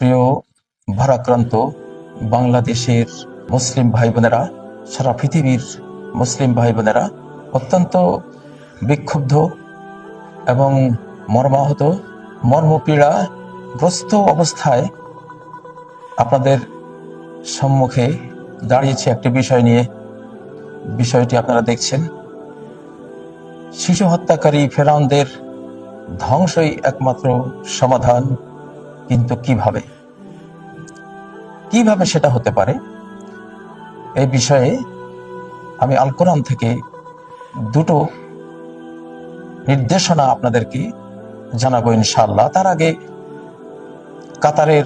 প্রিয় ভারাক্রান্ত বাংলাদেশের মুসলিম ভাই বোনেরা সারা পৃথিবীর মুসলিম ভাই বোনেরা অত্যন্ত বিক্ষুব্ধ এবং মর্মাহত মর্মপীড়া গ্রস্ত অবস্থায় আপনাদের সম্মুখে দাঁড়িয়েছে একটি বিষয় নিয়ে। বিষয়টি আপনারা দেখছেন। শিশু হত্যাকারী ফেরাউনদের ধ্বংসই একমাত্র সমাধান। কিন্তু কীভাবে? কীভাবে সেটা হতে পারে? এই বিষয়ে আমি আল কোরআন থেকে দুটো নির্দেশনা আপনাদেরকে জানাব ইনশাআল্লাহ। তার আগে কাতারের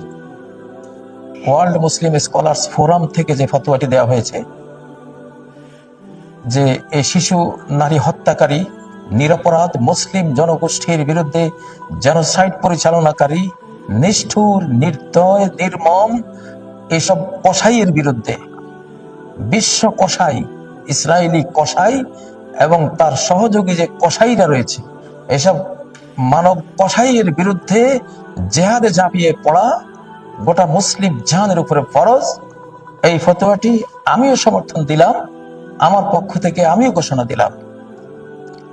ওয়ার্ল্ড মুসলিম স্কলার্স ফোরাম থেকে যে ফতোয়াটি দেওয়া হয়েছে, যে এই শিশু নারী হত্যাকারী, নিরপরাধ মুসলিম জনগোষ্ঠীর বিরুদ্ধে জেনোসাইড পরিচালনাকারী নিষ্ঠুর, নির্দয়, নির্মম এসব কসাইয়ের বিরুদ্ধে। বিশ্ব কসাই ইসরায়েলি কসাই এবং তার সহযোগী যে কসাইরা রয়েছে, এসব মানব কসাইয়ের বিরুদ্ধে জেহাদে ঝাঁপিয়ে পড়া গোটা মুসলিম জাহানের উপরে ফরজ। এই ফতোয়াটি আমিও সমর্থন দিলাম, আমার পক্ষ থেকে আমিও ঘোষণা দিলাম।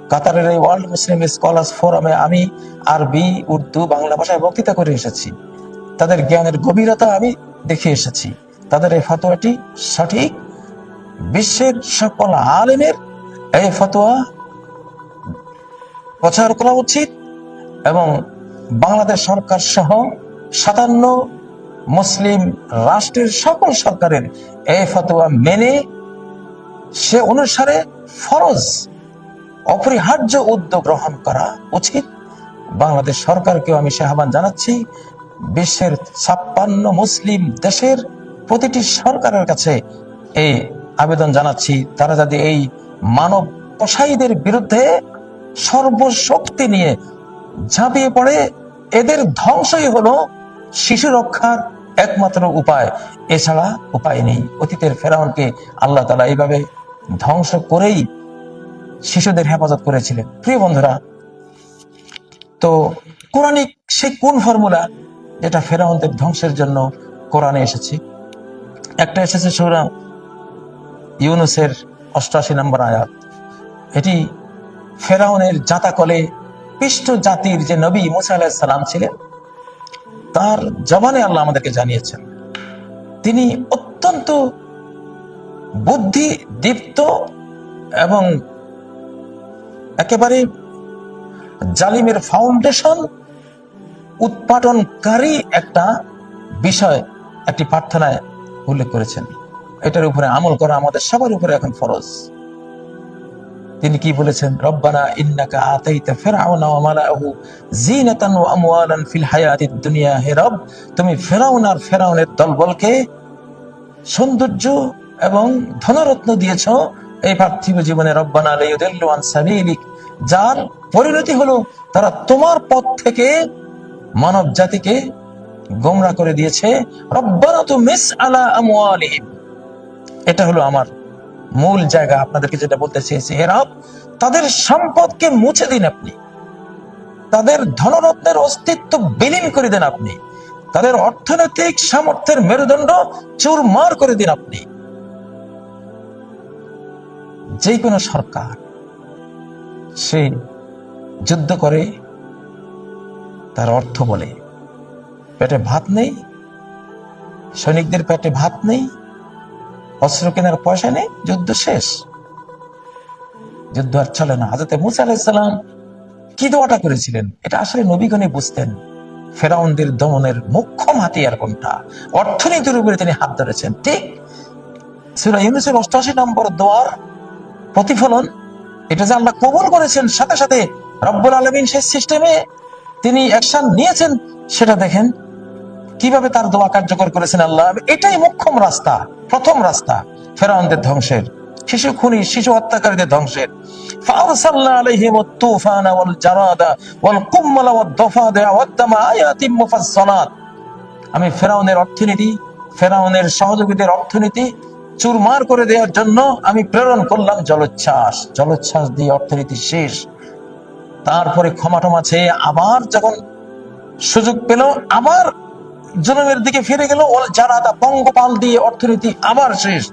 কাতারের এই ওয়ার্ল্ড মুসলিম স্কলার্স ফোরামে আমি আরবি, উর্দু, বাংলা ভাষায় বক্তৃতা করে এসেছি। তাদের জ্ঞানের গভীরতা আমি দেখে এসেছি। তাদের এই ফতোয়াটি সঠিক বিশ্বের সকল আলেমের এই ফতোয়া প্রচার করা উচিত এবং বাংলাদেশ সরকার সহ সাতান্ন মুসলিম রাষ্ট্রের সকল সরকারের এই ফতোয়া মেনে সে অনুসারে ফরজ অপরিহার্য উদ্যোগ গ্রহণ করা উচিত। বাংলাদেশ সরকারকেও আমি আহ্বান জানাচ্ছি, বিশ্বের ছাপ্পান্ন মুসলিম দেশের প্রতিটি সরকারের কাছে এই আবেদন জানাচ্ছি। তারা যদি এই মানব কসাইদের বিরুদ্ধে সর্বশক্তি নিয়ে ঝাঁপিয়ে পড়ে, এদের ধ্বংসই হলো শিশু রক্ষার একমাত্র উপায়। এছাড়া উপায় নেই। অতীতের ফেরাউনকে আল্লাহ তালা এইভাবে ধ্বংস করেই শিশুদের হেফাজত করেছিলেন। প্রিয় বন্ধুরা, তো কোরআনিক সেই কোন ফর্মুলা যেটা ফেরাউনদের ধ্বংসের জন্য কোরআনে এসেছে? একটা এসেছে সুরা ইউনুসের অষ্টআশি নম্বর আয়াত। এটি ফেরাউনের জাতাকলে পৃষ্ঠ জাতির যে নবী মুসা আলাহিসাল্লাম ছিলেন, তার জবানে আল্লাহ আমাদেরকে জানিয়েছেন, তিনি অত্যন্ত বুদ্ধি দীপ্ত এবং একেবারে জালিমের ফাউন্ডেশন উৎপাদনকারী একটা বিষয়, একটি প্রার্থনায় উল্লেখ করেছেন। এটার উপরে আমল করা আমাদের সবার উপরে এখন ফরজ। তিনি কি বলেছেন? রব্বানা ইন্নাকা আতাইতা ফিরআউনা ওয়া মালাআহু জিনাতান ওয়া আমওয়ালান ফিল হায়াতিদ দুনিয়া হে রব, তুমি ফেরাউন আর ফেরাউনের দলবলকে সৌন্দর্য এবং ধনরত্ন দিয়েছ এই পার্থিব জীবনে রব্বানা আন সাবিলিক, যার পরিণতি হলো তারা তোমার পথ থেকে মানব জাতিকে গোমরা করে দিয়েছে। রব্বানা তু মিস আলা আমওয়ালিহিম। এটা হলো আমার মূল জায়গা। আপনাদেরকে যেটা বলতে চেয়েছি এরাব তাদের সম্পদকে মুছে দিন আপনি। তাদের ধনরত্নের অস্তিত্ব বিলীন করে দেন আপনি। তাদের অর্থনৈতিক সামর্থ্যের মেরুদণ্ড চুরমার করে দিন আপনি। যে কোনো সরকার, সে যুদ্ধ করে, তার অর্থ বলে। পেটে ভাত নেই, সৈনিকদের পেটে ভাত নেই, অস্ত্র কেনার পয়সা নেই, যুদ্ধ শেষ। যুদ্ধ আর চলে না। হাজরতে মুসা আলাহিসাল্লাম কি দোয়াটা করেছিলেন? এটা আসলে নবীগণে বুঝতেন। ফেরাউনদের দমনের মুখ্যম হাতিয়ার কোনটা? অর্থনীতির উপরে তিনি হাত ধরেছেন। ঠিক? সুরা ইউনুসের অষ্টআশি নম্বর দোয়ার প্রতিফলন, এটা যে আল্লাহ কবুল করেছেন, সাথে সাথে রব্বুল আলমিন সেই সিস্টেমে তিনি অ্যাকশন নিয়েছেন, সেটা দেখেন কীভাবে তার দোয়া কার্যকর করেছেন আল্লাহ। এটাই মুখ্যম রাস্তা, প্রথম রাস্তা, ফেরাউনদের ধ্বংসের, শিশু খুনি, শিশু হত্যাকারীদের ধ্বংসের। আমি ফেরাউনের অর্থনীতি, ফেরাউনের সহযোগীদের অর্থনীতি চুরমার করে দেওয়ার জন্য আমি প্রেরণ করলাম জলোচ্ছ্বাস। জলোচ্ছ্বাস দিয়ে অর্থনীতি শেষ। তারপরে ক্ষমা টমা চেয়ে আবার যখন সুযোগ পেল, আবার জুলুমের দিকে ফিরে গেল। যারা তা পঙ্গপাল দিয়ে অর্থনীতি আবার শেষ।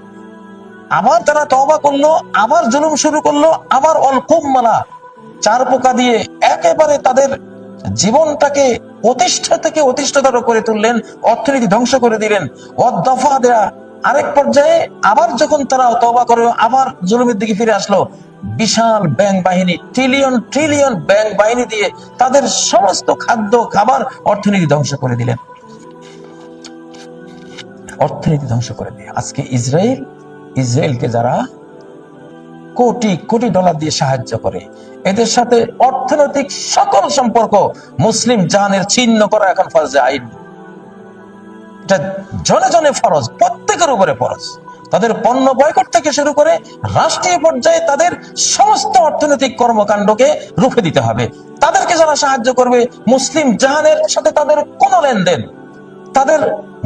আবার তারা তবা করল, আবার জুলুম শুরু করল, আবার অল কুম্মালা চার পোকা দিয়ে একেবারে তাদের জীবনটাকে অতিষ্ঠ থেকে অতিষ্ঠতর করে তুললেন, অর্থনীতি ধ্বংস করে দিলেন। অদফা দেয়া আরেক পর্যায়ে আবার যখন তারা তবা করে আবার জুলুমের দিকে ফিরে আসলো, বিশাল ব্যাংক বাহিনী ট্রিলিয়ন ট্রিলিয়ন ব্যাংক বাহিনী দিয়ে তাদের সমস্ত খাদ্য, খাবার অর্থনীতি ধ্বংস করে দিলেন। অর্থনীতি ধ্বংস করে দিয়ে। আজকে ইসরায়েল, ইসরায়েলকে যারা কোটি কোটি ডলার দিয়ে সাহায্য করে, এদের সাথে অর্থনৈতিক সকল সম্পর্ক মুসলিম জাহানের ছিন্ন করা এখন ফরজে আইন। এটা জনে জনে ফরজ, প্রত্যেকের উপরে ফরজ। তাদের পণ্য বয়কট থেকে শুরু করে রাষ্ট্রীয় পর্যায়ে তাদের সমস্ত অর্থনৈতিক কর্মকাণ্ডকে রুখে দিতে হবে। তাদেরকে যারা সাহায্য করবে, মুসলিম জাহানের সাথে তাদের কোনো লেনদেন, তাদের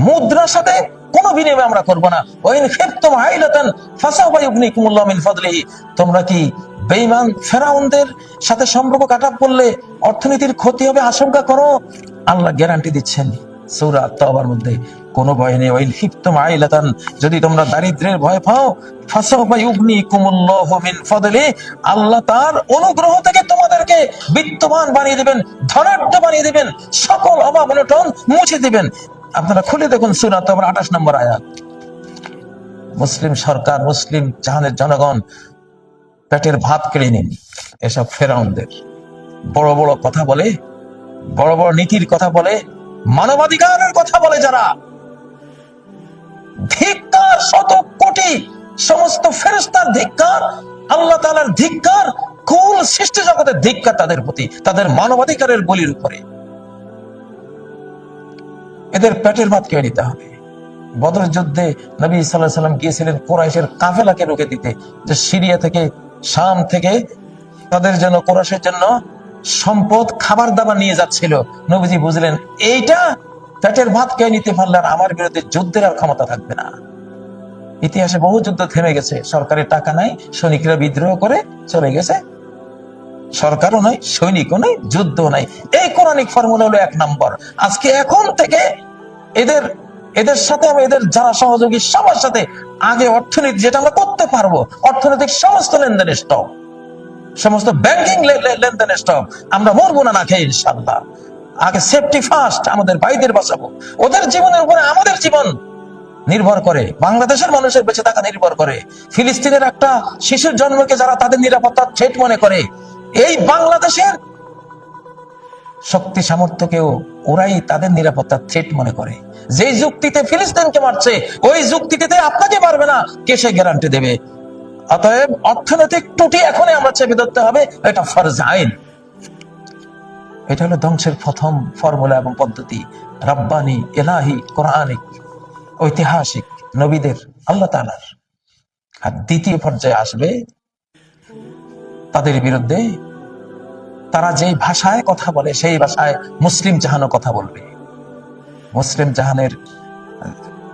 মুদ্রার সাথে কোনো বিনিময় আমরা করব না। ওই ওইন খেপ্তম হাইলাতান ফাসাফা ইউগনিকুমুল্লাহ মিন ফাদলিহি। তোমরা কি বেঈমান ফেরাউনদের সাথে সম্পর্ক কাটা পড়লে অর্থনীতির ক্ষতি হবে আশঙ্কা করো? আল্লাহ গ্যারান্টি দিচ্ছেন। সূরা তাওবার মধ্যে কোনো ভয় নেই। ওইন হিপ্তম আইলাতান, যদি তোমরা দারিদ্র্যের ভয় পাও মিন ফাদলি, আল্লাহ তার অনুগ্রহ থেকে তোমাদেরকে বানিয়ে ধনাঢ্য বানিয়ে সকল অভাব অনটন মুছে আপনারা খুলে দেখুন সুরা তোমার আঠাশ নম্বর আয়াত। মুসলিম সরকার, মুসলিম জাহানের জনগণ পেটের ভাত কেড়ে নিন, এসব ফেরাউনদের। বড় বড় কথা বলে, বড় বড় নীতির কথা বলে মানবাধিকারের কথা বলে যারা। ধিক্কার শত কোটি সমস্ত ফেরেস্তার ধিক্কার, আল্লাহ তালার ধিক্কার, কুল সৃষ্টি জগতের ধিক্কার তাদের প্রতি, তাদের মানবাধিকারের বলির উপরে। এদের পেটের ভাত কেড়ে নিতে হবে। বদর যুদ্ধে নবী সাল্লাহ সাল্লাম গিয়েছিলেন কোরাইশের কাফেলাকে রুখে দিতে, যে সিরিয়া থেকে, শাম থেকে তাদের জন্য, কোরাইশের জন্য সম্পদ খাবার দাবার নিয়ে যাচ্ছিল। নবীজি বুঝলেন, এইটা পেটের ভাত কে নিতে পারলে আমার বিরুদ্ধে যুদ্ধের আর ক্ষমতা থাকবে না। ইতিহাসে বহু যুদ্ধ থেমে গেছে, সরকারের টাকা নাই, সৈনিকরা বিদ্রোহ করে চলে গেছে। সরকারও নয়, সৈনিকও নয় যুদ্ধ নাই। এই কোরআনিক ফর্মুলা হলো এক নম্বর। আজকে এখন থেকে এদের এদের সাথে আমি এদের যারা সহযোগী, সবার সাথে আগে অর্থনীতি যেটা আমরা করতে পারব, অর্থনৈতিক সমস্ত লেনদেনের স্টক সমস্ত ব্যাংকিং লেনদেনের স্টক আমরা মরবো না খেয়ে ইনশাল্লাহ আগে সেফটি ফার্স্ট আমাদের ভাইদের বাঁচাবো। ওদের জীবনের উপরে আমাদের জীবন নির্ভর করে। বাংলাদেশের মানুষের বেঁচে থাকা নির্ভর করে। ফিলিস্তিনের একটা শিশুর জন্মকে যারা তাদের নিরাপত্তা থ্রেট মনে করে, এই বাংলাদেশের শক্তি সামর্থ্যকেও ওরাই তাদের নিরাপত্তা থ্রেট মনে করে। যেই যুক্তিতে ফিলিস্তিনকে মারছে, ওই যুক্তিতে আপনাকে মারবে না, কে সে গ্যারান্টি দেবে? অতএব অর্থনৈতিক ত্রুটি এখনই আমরা চেপে ধরতে হবে, এটা ফরজ আইন। এটা হলো ধ্বংসের প্রথম ফর্মুলা এবং পদ্ধতি। রাব্বানি এলাহি কোরআনিক, ঐতিহাসিক, নবীদের, আল্লাহ তালার আর দ্বিতীয় পর্যায়ে আসবে, তাদের বিরুদ্ধে তারা যেই ভাষায় কথা বলে, সেই ভাষায় মুসলিম জাহানও কথা বলবে। মুসলিম জাহানের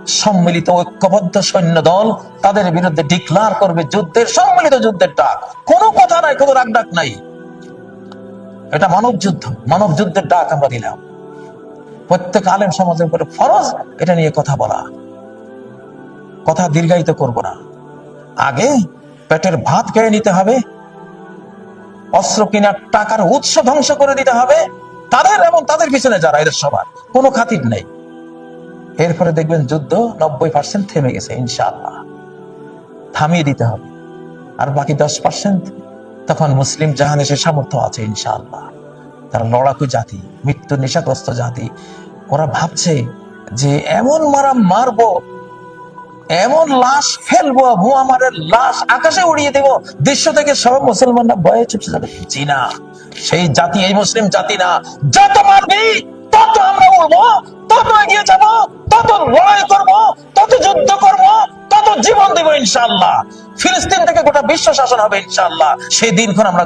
সম্মিলিত ঐক্যবদ্ধ সৈন্য দল তাদের বিরুদ্ধে ডিক্লার করবে যুদ্ধের, সম্মিলিত যুদ্ধের ডাক। কোনো কথা নাই, কোনো রাগ ডাক নাই। এটা মানব যুদ্ধ। মানব যুদ্ধের ডাক আমরা দিলাম। প্রত্যেক আলেম সমাজের উপরে ফরজ, এটা নিয়ে কথা বলা। কথা দীর্ঘায়িত করব না। আগে পেটের ভাত কেড়ে নিতে হবে, অস্ত্র কেনার টাকার উৎস ধ্বংস করে দিতে হবে, তাদের এবং তাদের পিছনে যারা, এদের সবার। কোনো খাতির নেই। এরপরে দেখবেন যুদ্ধ নব্বই পার্সেন্ট থেমে গেছে, ইনশাআল্লাহ। থামিয়ে দিতে হবে। আর বাকি দশ পার্সেন্ট তখন মুসলিম জাহান এসে সামর্থ্য আছে, ইনশাআল্লাহ। তারা লড়াকু জাতি মৃত্যু নেশাগ্রস্ত জাতি। ওরা ভাবছে যে এমন মারা মারবো, এমন লাশ ফেলব, মুহাম্মাদের লাশ আকাশে উড়িয়ে দেব দৃশ্য থেকে সব মুসলমানরা ভয়ে চুপসে যাবে। জি না, সেই জাতি, এই মুসলিম জাতি না। যত মারবি তত আমরা তত এগিয়ে যাব, তত লড়াই করব, তত যুদ্ধ করব, তত জীবন দেব ইনশাআল্লাহ। ফিলিস্তিন থেকে গোটা বিশ্ব শাসন হবে ইনশাআল্লাহ। সেই দিনক্ষণ আমরা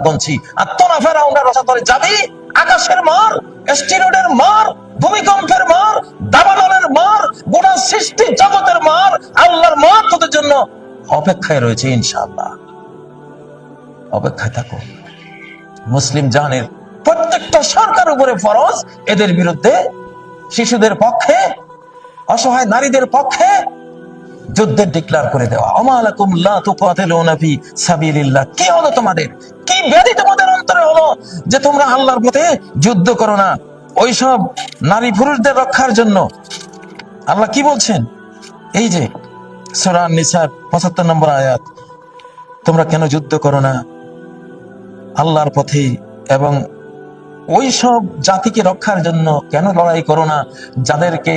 আর তোরা ফেরা আমরা রসাতলে যাবি, আকাশের মার, স্টিরোডের মার, ভূমিকম্পের মার, দাবানলের মার, গোটা সৃষ্টি জগতের মার, আল্লাহর মার তোদের জন্য অপেক্ষায় রয়েছে ইনশাআল্লাহ। অপেক্ষায় থাকো। মুসলিম জানের প্রত্যেকটা সরকার উপরে ফরজ, এদের বিরুদ্ধে শিশুদের পক্ষে, অসহায় নারীদের পক্ষে যুদ্ধের ডিক্লার করে দেওয়া। অমালাকুম লা তুকাতিলুনা ফি সাবিলিল্লাহ। কি হলো তোমাদের? কি ব্যাধি তোমাদের অন্তরে হলো যে তোমরা আল্লাহর পথে যুদ্ধ করো না? ওইসব নারী পুরুষদের রক্ষার জন্য। আল্লাহ কি বলছেন? এই যে সূরা নিসার 75 নম্বর আয়াত, তোমরা কেন যুদ্ধ করো না? আল্লাহর পথে এবং ওই সব জাতিকে রক্ষার জন্য কেন লড়াই করো না? যাদেরকে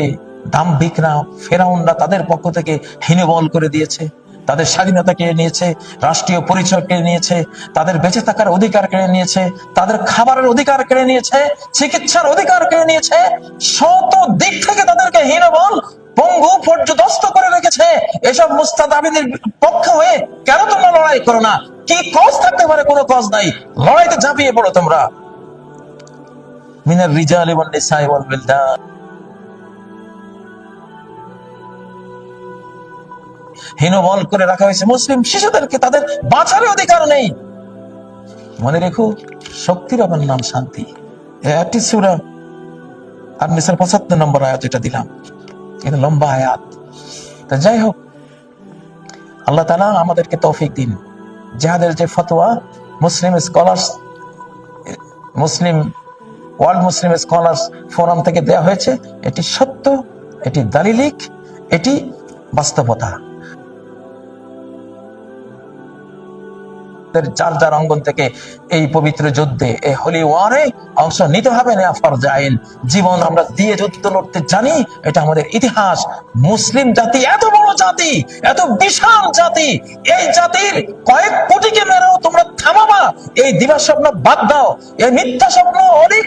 দাম্ভিকরা ফেরাউনরা তাদের পক্ষ থেকে হীনবল করে দিয়েছে, তাদের স্বাধীনতা কেড়ে নিয়েছে, রাষ্ট্রীয় পরিচয় কেড়ে নিয়েছে, তাদের বেঁচে থাকার অধিকার কেড়ে নিয়েছে, তাদের খাবারের অধিকার কেড়ে নিয়েছে, চিকিৎসার অধিকার কেড়ে নিয়েছে, শত দিক থেকে তাদেরকে হীনবল পঙ্গু পর্যদস্ত করে রেখেছে। এসব মুস্তাদাবিদের পক্ষ হয়ে কেন তোমরা লড়াই করো না? কি কজ থাকতে পারে? কোনো কজ নাই। লড়াইতে ঝাঁপিয়ে পড়ো তোমরা। মিনার রিজাল ওয়াল বিলদান হীনবল করে রাখা হয়েছে মুসলিম শিশুদেরকে, তাদের বাঁচার অধিকার নেই। মনে রেখো, শক্তির আমার নাম শান্তি। আর নিসার পঁচাত্তর নম্বর আয়াত যেটা দিলাম। এটা লম্বা আয়াত। তা যাই হোক, আল্লাহ তালা আমাদেরকে তৌফিক দিন। যাহাদের যে ফতোয়া, Muslim scholars Muslim world Muslim scholars forum থেকে দেয়া হয়েছে। এটি সত্য, এটি দালিলিক, এটি বাস্তবতা। যার যার অঙ্গন থেকে এই পবিত্র যুদ্ধে, এই হোলি ওয়ারে অংশ নিতে হবে জীবন আমরা দিয়ে যুদ্ধ লড়তে জানি, এটা আমাদের ইতিহাস। মুসলিম জাতি এত বড় জাতি, এত বিশাল জাতি, এই জাতির কয়েক কোটিকে মেরেও তোমরা থামাবা। এই দিবস স্বপ্ন বাদ দাও, এই মিথ্যা স্বপ্ন অনেক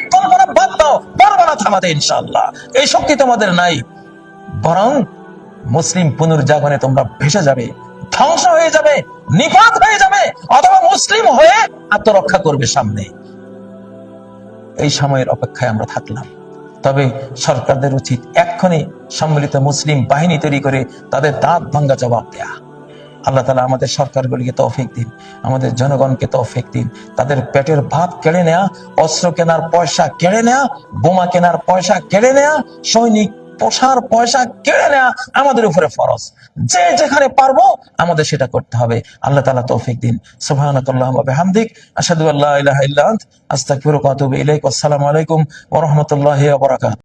থামাতে ইনশাল্লাহ এই শক্তি তোমাদের নাই। বরং মুসলিম পুনর্জাগরণে তোমরা ভেসে যাবে, ধ্বংস হয়ে যাবে, নিপাত হয়ে যাবে, অথবা মুসলিম হয়ে আত্মরক্ষা করবে সামনে। এই সময়ের অপেক্ষায় আমরা থাকলাম। তবে সরকারদের উচিত এক্ষণে সম্মিলিত মুসলিম বাহিনী তৈরি করে তাদের দাঁত ভাঙ্গা জবাব দেয়া। আল্লাহ তালা আমাদের সরকারগুলিকে তৌফিক দিন, আমাদের জনগণকে তৌফিক দিন। তাদের পেটের ভাত কেড়ে নেয়া, অস্ত্র কেনার পয়সা কেড়ে নেয়া, বোমা কেনার পয়সা কেড়ে নেয়া, সৈনিক পোষার পয়সা কেড়ে নেয়া আমাদের উপরে ফরজ। যে যেখানে পারব আমাদের সেটা করতে হবে। আল্লাহ তালা তৌফিক দিন। সুবহানাকাল্লাহ হামদিক আসাদু আল্লাহ ইলাহা ইল্লা আন্ত। আস্তাগফিরুকা ওয়া আতুবু ইলাইক। আসসালামু আলাইকুম ওয়া রাহমাতুল্লাহি ওয়া বারাকাতুহু।